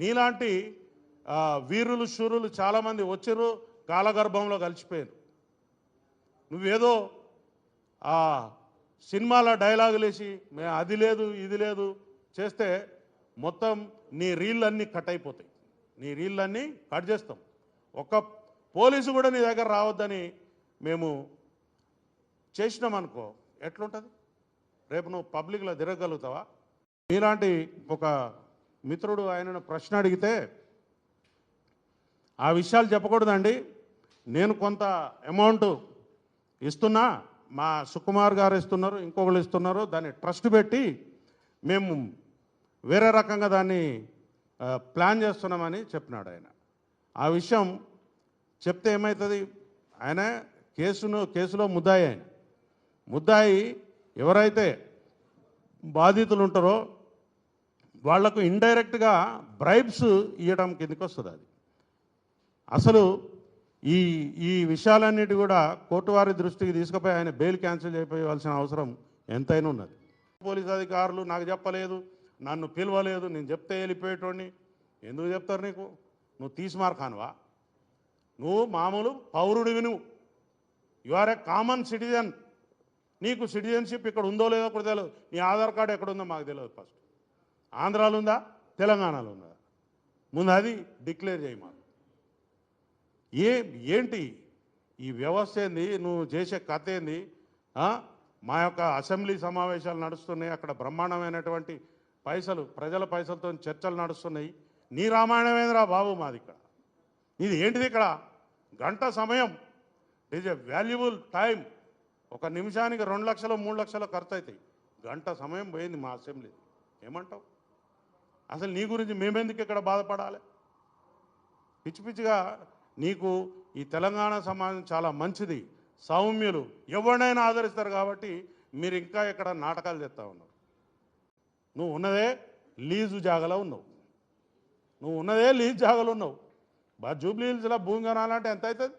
నీలాంటి వీరులు శూరులు చాలామంది వచ్చారు కాలగర్భంలో కలిసిపోయారు. నువ్వేదో ఆ సినిమాలో డైలాగులు వేసి మే అది లేదు ఇది లేదు చేస్తే మొత్తం నీ రీళ్ళన్నీ కట్ అయిపోతాయి. నీ రీళ్ళన్నీ కట్ చేస్తాం. ఒక్క పోలీసు కూడా నీ దగ్గర రావద్దని మేము చేసినామనుకో ఎట్లుంటుంది? రేపు నువ్వు పబ్లిక్లో తిరగలుగుతావా మీలాంటి ఒక మిత్రుడు ఆయనను ప్రశ్న అడిగితే ఆ విషయాలు చెప్పకూడదండి. నేను కొంత అమౌంట్ ఇస్తున్నా మా సుకుమార్ గారు ఇస్తున్నారు ఇంకొకరు ఇస్తున్నారు దాన్ని ట్రస్ట్ పెట్టి మేము వేరే రకంగా దాన్ని ప్లాన్ చేస్తున్నామని చెప్పినాడు ఆయన. ఆ విషయం చెప్తే ఏమవుతుంది ఆయన కేసును కేసులో ముద్దాయి ఆయన. ముద్దాయి ఎవరైతే బాధితులు ఉంటారో వాళ్ళకు ఇండైరెక్ట్గా బ్రైబ్స్ ఇవ్వడం కిందకి వస్తుంది అది. అసలు ఈ ఈ విషయాలన్నిటి కూడా కోర్టు వారి దృష్టికి తీసుకుపోయి ఆయన బెయిల్ క్యాన్సిల్ చేయవలసిన అవసరం ఎంతైనా ఉన్నది. పోలీస్ అధికారులు నాకు చెప్పలేదు నన్ను పిలవలేదు నేను చెప్తే వెళ్ళిపోయేటోడిని. ఎందుకు చెప్తారు నీకు? నువ్వు తీసిమార్ కానువా నువ్వు మామూలు పౌరుడివి నువ్వు. You are a common citizen నీకు సిటిజన్షిప్ ఇక్కడ ఉందో లేదో కూడా తెలియదు. నీ ఆధార్ కార్డు ఎక్కడ ఉందో మాకు తెలియదు ఫస్ట్ ఆంధ్రాలో ఉందా తెలంగాణలో ఉందా ముందు అది డిక్లేర్ చేయి మాకు. ఏ ఏంటి ఈ వ్యవస్థ ఏంది? నువ్వు చేసే కథ ఏంది? మా యొక్క అసెంబ్లీ సమావేశాలు నడుస్తున్నాయి. అక్కడ బ్రహ్మాండమైనటువంటి పైసలు ప్రజల పైసలతో చర్చలు నడుస్తున్నాయి. నీ రామాయణమేంద్రా బాబు మాది ఇక్కడ ఇది ఏంటిది ఇక్కడ? గంట సమయం. It is a valuable time ఒక నిమిషానికి రెండు లక్షలు మూడు లక్షలు ఖర్చు అవుతాయి. గంట సమయం పోయింది మా అసెంబ్లీ ఏమంటావు? అసలు నీ గురించి మేమెందుకు ఇక్కడ బాధపడాలి? పిచ్చి పిచ్చిగా నీకు ఈ తెలంగాణ సమాజం చాలా మంచిది. సౌమ్యులు ఎవరినైనా ఆదరిస్తారు కాబట్టి మీరు ఇంకా ఇక్కడ నాటకాలు తెస్తా ఉన్నారు. నువ్వు ఉన్నదే లీజు జాగలో ఉన్నావు. నువ్వు ఉన్నదే లీజు జాగలో ఉన్నావు. బా జూబ్లీ హిల్స్లో భూమి కొనాలంటే ఎంత అవుతుంది?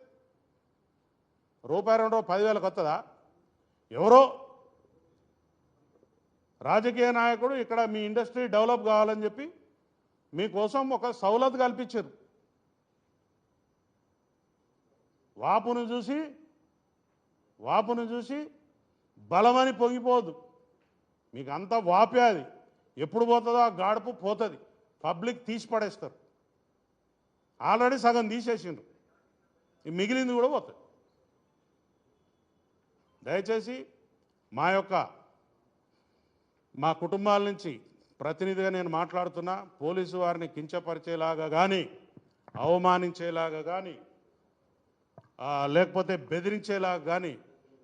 రూపాయి రెండు రూపాయలు పదివేలకు వస్తుందా? ఎవరో రాజకీయ నాయకుడు ఇక్కడ మీ ఇండస్ట్రీ డెవలప్ కావాలని చెప్పి మీకోసం ఒక సౌలత్ కల్పించారు. వాపును చూసి వాపును చూసి బలమని పొంగిపోదు మీకు అంత వాపే అది. ఎప్పుడు పోతుందో ఆ గాడుపు పోతుంది. పబ్లిక్ తీసి పడేస్తారు. ఆల్రెడీ సగం తీసేసిండ్రు. మిగిలింది కూడా పోతుంది. దయచేసి మా యొక్క మా కుటుంబాల నుంచి ప్రతినిధిగా నేను మాట్లాడుతున్నా పోలీసు వారిని కించపరిచేలాగా కానీ అవమానించేలాగా కానీ లేకపోతే బెదిరించేలాగా కానీ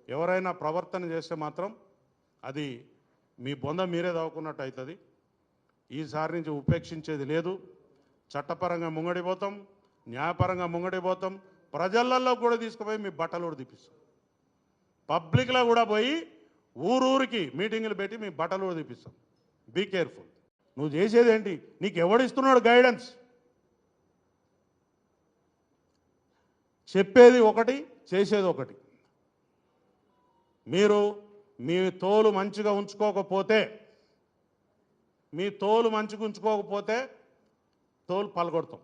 ఎవరైనా ప్రవర్తన చేస్తే మాత్రం అది మీ బొంద మీరే దవ్వుకున్నట్టు అవుతుంది ఈసారి నుంచి ఉపేక్షించేది లేదు. చట్టపరంగా ముంగడిపోతాం న్యాయపరంగా ముంగడిపోతాం. ప్రజలల్లో కూడా తీసుకుపోయి మీ బట్టలు కూడా తీపిస్తాం పబ్లిక్లో కూడా పోయి ఊరూరికి మీటింగులు పెట్టి మీ బట్టలు కూడా తీపిస్తాం. బీ కేర్ఫుల్ నువ్వు చేసేది ఏంటి? నీకు ఎవడిస్తున్నాడు గైడెన్స్ చెప్పేది ఒకటి చేసేది ఒకటి. మీరు మీ తోలు మంచిగా ఉంచుకోకపోతే మీ తోలు మంచిగా ఉంచుకోకపోతే తోలు పలగొడతాం.